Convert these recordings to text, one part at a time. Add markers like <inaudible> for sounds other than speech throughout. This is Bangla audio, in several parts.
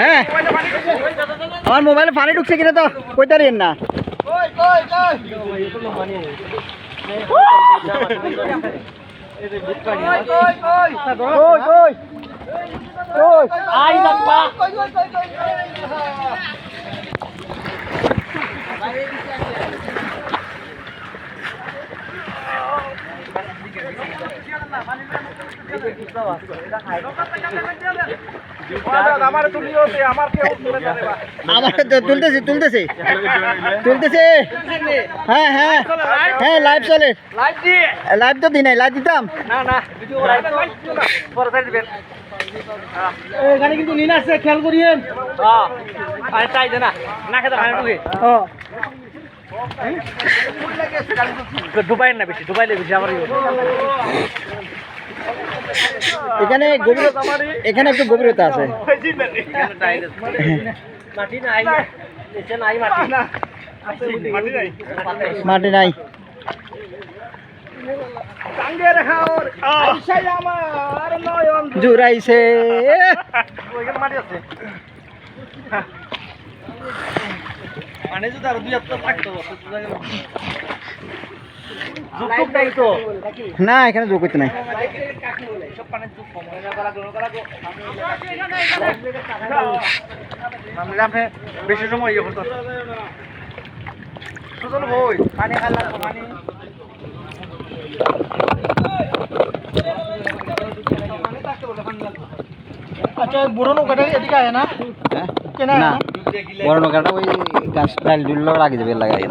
হ্যাঁ। আমার মোবাইলে পানি ঢুকছে কিনা তো কইতারিয়েন না। কই কই কই আই আমার তো তুলতেছি তুলতেছি। তুলতেছি? হ্যাঁ হ্যাঁ। হ্যাঁ লাইভ চলে। লাইভ তো দিই নাই লাইভ দিতাম। এখানে কিন্তু নিন আসছে খেয়াল করিয়েন। ও। ডুবাই না বেশি ডুবাইলে বেশি আমার এখানে গভীরতা এখানে একটু গভীরতা আছে। <laughs> মাটি নাই। নিচে নাই মাটি। মাটি নাই। জুরাইছে মানে যদি আরও দুই থাকতো না এখানে যোগ করতে নাই বেশি সময় ইয়ে করতো সুজন বই পানি পানি। আচ্ছা বুড়ো নৌকাটা এদিকে আয় না। কেনা না বড় নৌকাটা ওই গাছ ডাল ডুল লাগিয়ে দেবে লাগাই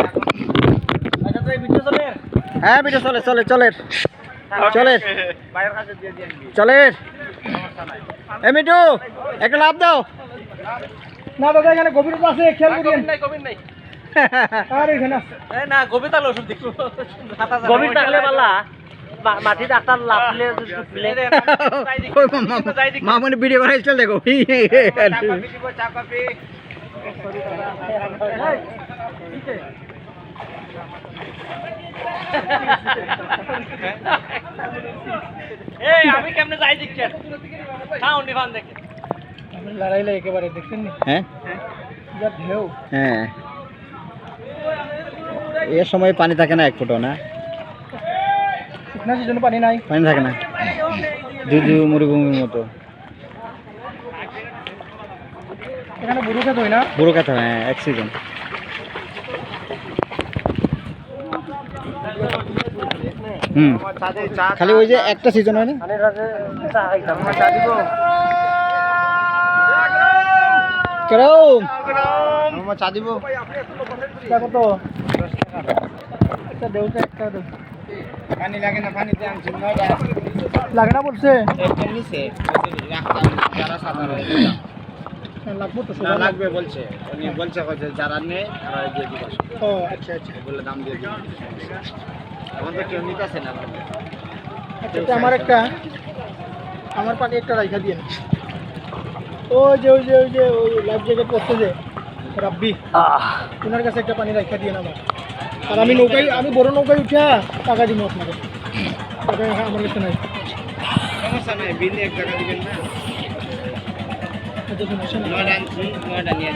আচ্ছা তো এই ভিডিও চলে? হ্যাঁ বিটা চলে চলে চলে। চলে বাইরের কাছে দিয়ে দিয়ে চলে এ মিটু একটা লাভ দাও না দাদা এখানে গভীরতা আছে খেয়াল করিয়েন গভীর নাই আর এখানে না গভীর তাহলে ওষুধ দেখো গভীর থাকলে পাল্লা মাটি ডাক্তার লাভ দিলে দিলে মামনি ভিডিও করার স্টাইল দেখো আমি কেমনে যাই দিচ্ছেন খাও নি ফান দেখে। লড়াইলে একেবারে দেখছেন নি? হ্যাঁ? যা ঢেউ। হ্যাঁ। এর সময় পানি থাকে না এক ফুটো না? শুকনা সিজনে পানি নাই। পানি থাকে না? জুজু মরুভূমির মতো। এখানে বুড়ো খেত হয় না? বুড়ো কথা হ্যাঁ এক সিজন হুম। খালি ওই যে একটা সিজন হয় না কেরম? চা দিব কত একটা দেউতে একটা দেউ পানি লাগে না পানিতে আনছি লাগে না বলছে? নিচে যারা সাঁতার লাগবো তো না লাগবে বলছে। উনি বলছে যারা নেই তারা দিয়ে দিবে। ও আচ্ছা আচ্ছা। বলে দাম দিয়ে দিবে। আচ্ছা আমার একটা আমার পানি একটা রাইখা দিয়ে ও যে ওই যে ওই যে ওই লাইফ জ্যাকেট পড়ছে যে রাব্বি ওনার কাছে একটা পানি রাইখা দিয়ে আমার। আর আমি নৌকায় আমি বড় নৌকায় উঠা টাকা দিব আপনাকে। টাকা আমার কাছে নাই। সমস্যা নাই বিল এক টাকা দিবেন না। আচ্ছা, নিয়ে